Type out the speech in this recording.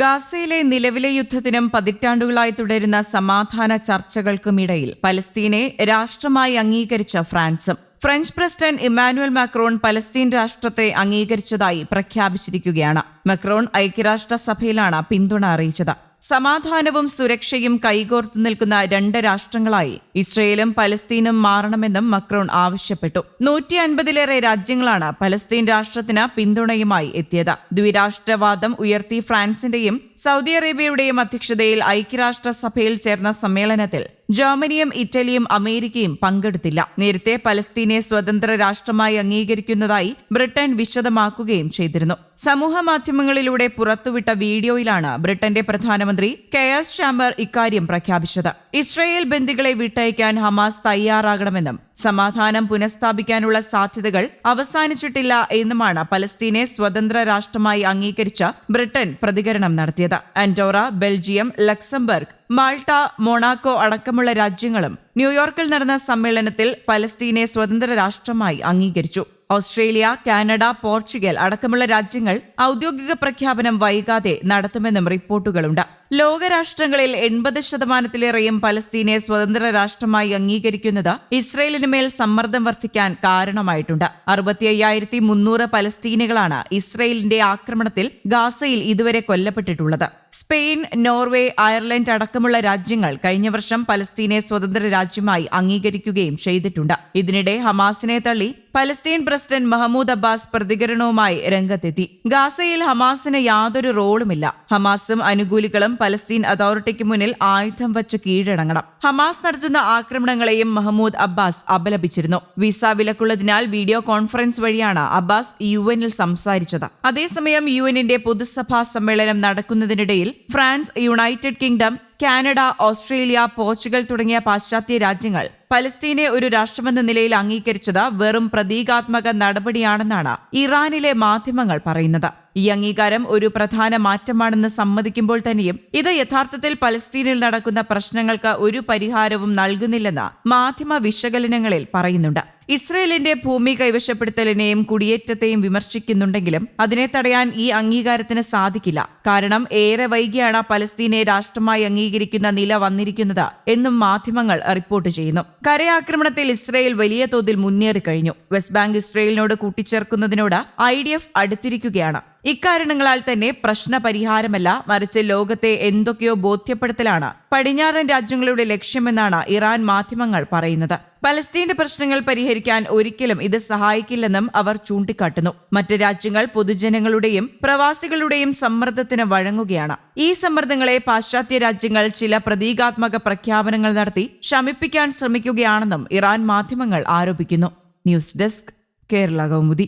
ഗാസയിലെ നിലവിലെ യുദ്ധത്തിനും പതിറ്റാണ്ടുകളായി തുടരുന്ന സമാധാന ചർച്ചകൾക്കുമിടയിൽ പലസ്തീനെ രാഷ്ട്രമായി അംഗീകരിച്ച ഫ്രാൻസും. French president Emmanuel Macron Palestine രാഷ്ട്രത്തെ അംഗീകരിച്ചതായി പ്രഖ്യാപിച്ചിരിക്കുകയാണ്. മക്രോൺ ഐക്യരാഷ്ട്രസഭയിലാണ് പിന്തുണ അറിയിച്ചത്. സമാധാനവും സുരക്ഷയും കൈകോർത്തു നിൽക്കുന്ന രണ്ട് രാഷ്ട്രങ്ങളായി ഇസ്രയേലും പലസ്തീനും മാറണമെന്നും മക്രോൺ ആവശ്യപ്പെട്ടു. നൂറ്റി അൻപതിലേറെ രാജ്യങ്ങളാണ് പലസ്തീൻ രാഷ്ട്രത്തിന് പിന്തുണയുമായി എത്തിയത്. ദ്വിരാഷ്ട്രവാദം ഉയർത്തി ഫ്രാൻസിന്റെയും സൗദി അറേബ്യയുടെയും അധ്യക്ഷതയിൽ ഐക്യരാഷ്ട്ര സഭയിൽ ചേർന്ന സമ്മേളനത്തിൽ ജർമ്മനിയും ഇറ്റലിയും അമേരിക്കയും പങ്കെടുത്തില്ല. നേരത്തെ പലസ്തീനെ സ്വതന്ത്ര രാഷ്ട്രമായി അംഗീകരിക്കുന്നതായി ബ്രിട്ടൻ വിശദമാക്കുകയും ചെയ്തിരുന്നു. സമൂഹ മാധ്യമങ്ങളിലൂടെ പുറത്തുവിട്ട വീഡിയോയിലാണ് ബ്രിട്ടന്റെ പ്രധാനമന്ത്രി കെയസ് ഷാമർ ഇക്കാര്യം പ്രഖ്യാപിച്ചത്. ഇസ്രയേൽ ബന്ദികളെ വിട്ടയക്കാൻ ഹമാസ് തയ്യാറാകണമെന്നും സമാധാനം പുനഃസ്ഥാപിക്കാനുള്ള സാധ്യതകൾ അവസാനിച്ചിട്ടില്ല എന്നുമാണ് പലസ്തീനെ സ്വതന്ത്ര രാഷ്ട്രമായി അംഗീകരിച്ച ബ്രിട്ടൻ പ്രതികരണം നടത്തിയത്. Andorra Belgium Luxembourg Malta Monaco അടക്കമുള്ള രാജ്യങ്ങളും ന്യൂയോർക്കിൽ നടന്ന സമ്മേളനത്തിൽ പലസ്തീനെ സ്വതന്ത്ര രാഷ്ട്രമായി അംഗീകരിച്ചു. ഓസ്ട്രേലിയ കാനഡ പോർച്ചുഗൽ അടക്കമുള്ള രാജ്യങ്ങൾ ഔദ്യോഗിക പ്രഖ്യാപനം വൈകാതെ നടത്തുമെന്നും റിപ്പോർട്ടുകളുണ്ട്. ലോകരാഷ്ട്രങ്ങളിൽ എൺപത് ശതമാനത്തിലേറെയും പലസ്തീനെ സ്വതന്ത്ര രാഷ്ട്രമായി അംഗീകരിക്കുന്നത് ഇസ്രയേലിന് മേൽ സമ്മർദ്ദം വർദ്ധിക്കാൻ കാരണമായിട്ടുണ്ട്. അറുപത്തി അയ്യായിരത്തി മുന്നൂറ് പലസ്തീനികളാണ് ഇസ്രയേലിന്റെ ആക്രമണത്തിൽ ഗാസയിൽ ഇതുവരെ കൊല്ലപ്പെട്ടിട്ടുള്ളത്. സ്പെയിൻ നോർവേ അയർലൻഡ് അടക്കമുള്ള രാജ്യങ്ങൾ കഴിഞ്ഞ വർഷം പലസ്തീനെ സ്വതന്ത്ര രാജ്യമായി അംഗീകരിക്കുകയും ചെയ്തിട്ടുണ്ട്. ഇതിനിടെ ഹമാസിനെ തള്ളി പലസ്തീൻ പ്രസിഡന്റ് മഹമ്മൂദ് അബ്ബാസ് പ്രതികരണവുമായി രംഗത്തെത്തി. ഗാസയിൽ ഹമാസിന് യാതൊരു റോളുമില്ല. ഹമാസും അനുകൂലികളും പലസ്തീൻ അതോറിറ്റിക്ക് മുന്നിൽ ആയുധം വച്ച് കീഴടങ്ങണം. ഹമാസ് നടത്തുന്ന ആക്രമണങ്ങളെയും മഹമ്മൂദ് അബ്ബാസ് അപലപിച്ചിരുന്നു. വിസ വിലക്കുള്ളതിനാൽ വീഡിയോ കോൺഫറൻസ് വഴിയാണ് അബ്ബാസ് യു എനിൽ സംസാരിച്ചത്. അതേസമയം യു എന്നിന്റെ പൊതുസഭാ സമ്മേളനം നടക്കുന്നതിനിടയിൽ France United Kingdom Canada Australia Portugal തുടങ്ങിയ പാശ്ചാത്യ രാജ്യങ്ങൾ പലസ്തീനെ ഒരു രാഷ്ട്രമെന്ന നിലയിൽ അംഗീകരിച്ചത് വെറും പ്രതീകാത്മക നടപടിയാണെന്നാണ് ഇറാനിലെ മാധ്യമങ്ങൾ പറയുന്നത്. ഈ അംഗീകാരം ഒരു പ്രധാന മാറ്റമാണെന്ന് സമ്മതിക്കുമ്പോൾ തന്നെയും ഇത് യഥാർത്ഥത്തിൽ പലസ്തീനിൽ നടക്കുന്ന പ്രശ്നങ്ങൾക്ക് ഒരു പരിഹാരവും നൽകുന്നില്ലെന്ന് മാധ്യമ വിശകലനങ്ങളിൽ പറയുന്നുണ്ട്. ഇസ്രയേലിന്റെ ഭൂമി കൈവശപ്പെടുത്തലിനെയും കുടിയേറ്റത്തെയും വിമർശിക്കുന്നുണ്ടെങ്കിലും അതിനെ തടയാൻ ഈ അംഗീകാരത്തിന് സാധിക്കില്ല. കാരണം ഏറെ വൈകിയാണ് പലസ്തീനെ രാഷ്ട്രമായി അംഗീകരിക്കുന്ന നില വന്നിരിക്കുന്നത് എന്നും മാധ്യമങ്ങൾ റിപ്പോർട്ട് ചെയ്യുന്നു. കരയാക്രമണത്തിൽ ഇസ്രയേൽ വലിയ തോതിൽ മുന്നേറി കഴിഞ്ഞു. വെസ്റ്റ് ബാങ്ക് ഇസ്രയേലിനോട് കൂട്ടിച്ചേർക്കുന്നതിനോട് ഐ ഡി എഫ് അടുത്തിരിക്കുകയാണ്. ഇക്കാരണങ്ങളാൽ തന്നെ പ്രശ്ന പരിഹാരമല്ല മറിച്ച് ലോകത്തെ എന്തൊക്കെയോ ബോധ്യപ്പെടുത്തലാണ് പടിഞ്ഞാറൻ രാജ്യങ്ങളുടെ ലക്ഷ്യമെന്നാണ് ഇറാൻ മാധ്യമങ്ങൾ പറയുന്നത്. പലസ്തീന്റെ പ്രശ്നങ്ങൾ പരിഹരിക്കാൻ ഒരിക്കലും ഇത് സഹായിക്കില്ലെന്നും അവർ ചൂണ്ടിക്കാട്ടുന്നു. മറ്റ് രാജ്യങ്ങൾ പൊതുജനങ്ങളുടെയും പ്രവാസികളുടെയും സമ്മർദ്ദത്തിന് വഴങ്ങുകയാണ്. ഈ സമ്മർദ്ദങ്ങളെ പാശ്ചാത്യ രാജ്യങ്ങൾ ചില പ്രതീകാത്മക പ്രഖ്യാപനങ്ങൾ നടത്തി ശമിപ്പിക്കാൻ ശ്രമിക്കുകയാണെന്നും ഇറാൻ മാധ്യമങ്ങൾ ആരോപിക്കുന്നു. News desk Kerala Kaumudi.